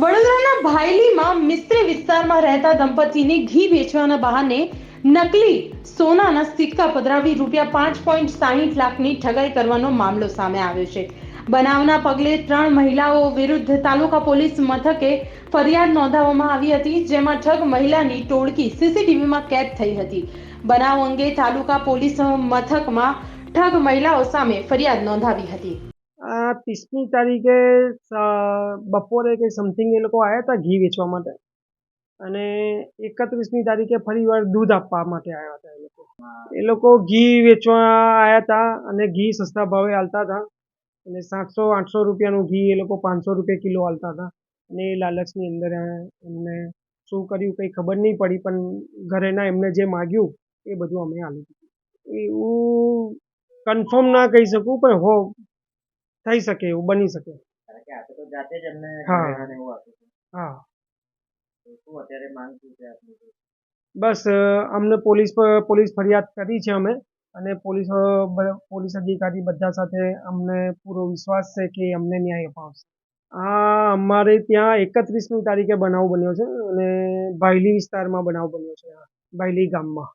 વડોદરાના ભાયલીમાં મિસ્ત્રી વિસ્તારમાં રહેતા દંપતીને ઘી વેચવાના બહાને નકલી સોનાના સિક્કા પધરાવી રૂપિયા પાંચ પોઈન્ટ સાહીઠ લાખની ઠગાઈ કરવાનો મામલો સામે આવ્યો છે. બનાવના પગલે ત્રણ મહિલાઓ વિરુદ્ધ તાલુકા પોલીસ મથકે ફરિયાદ નોંધાવવામાં આવી હતી, જેમાં ઠગ મહિલાની ટોળકી સીસીટીવીમાં કેદ થઈ હતી. બનાવ અંગે તાલુકા પોલીસ મથકમાં ઠગ મહિલાઓ સામે ફરિયાદ નોંધાવી હતી. આ ત્રીસમી તારીખે બપોરે કે સમથિંગ એ લોકો આવ્યા હતા ઘી વેચવા માટે. અને એકત્રીસમી તારીખે ફરી વાર દૂધ આપવા માટે આવ્યા હતા એ લોકો. એ લોકો ઘી વેચવા આવ્યા હતા અને ઘી સસ્તા ભાવે હાલતા હતા અને સાતસો, આઠસો રૂપિયાનું ઘી એ લોકો પાંચસો રૂપિયા કિલો હાલતા હતા અને એ લાલચની અંદર એમને શું કર્યું કંઈ ખબર નહીં પડી, પણ ઘરેના એમને જે માગ્યું એ બધું અમે દીધું. એવું કન્ફર્મ ના કહી શકું, પણ હો થઈ શકે એવું બની શકે. હા. બસ અમને પોલીસ પોલીસ ફરિયાદ કરી છે અમે અને પોલીસ પોલીસ અધિકારી બધા સાથે અમને પૂરો વિશ્વાસ છે કે અમને ન્યાય અપાવશે. આ અમારે ત્યાં એકત્રીસમી તારીખે બનાવ બન્યો છે અને ભાયલી વિસ્તારમાં બનાવ બન્યો છે ભાયલી ગામમાં.